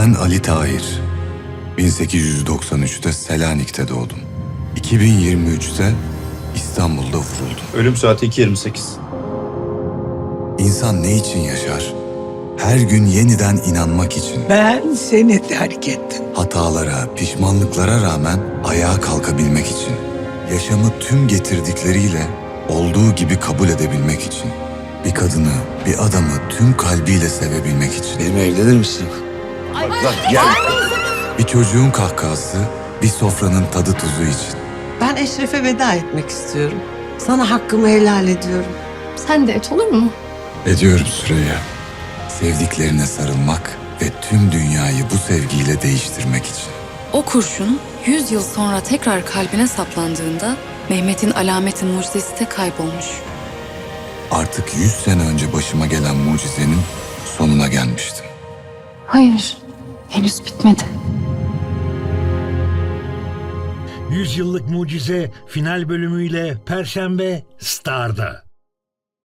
Ben Ali Tahir. 1893'te Selanik'te doğdum. 2023'te İstanbul'da vuruldum. Ölüm saati 2.28. İnsan ne için yaşar? Her gün yeniden inanmak için. Ben seni terk ettim. Hatalara, pişmanlıklara rağmen ayağa kalkabilmek için. Yaşamı tüm getirdikleriyle olduğu gibi kabul edebilmek için. Bir kadını, bir adamı tüm kalbiyle sevebilmek için. Benimle evlenir misin? Bir çocuğun kahkahası, bir sofranın tadı tuzu için. Ben Eşref'e veda etmek istiyorum. Sana hakkımı helal ediyorum. Sen de et olur mu? Ediyorum Süreyya. Sevdiklerine sarılmak ve tüm dünyayı bu sevgiyle değiştirmek için. O kurşun 100 yıl sonra tekrar kalbine saplandığında Mehmet'in alameti mucizesi de kaybolmuş. Artık 100 sene önce başıma gelen mucizenin sonuna gelmiştim. Hayır. Henüz bitmedi. Yüzyıllık Mucize final bölümüyle Perşembe Star'da.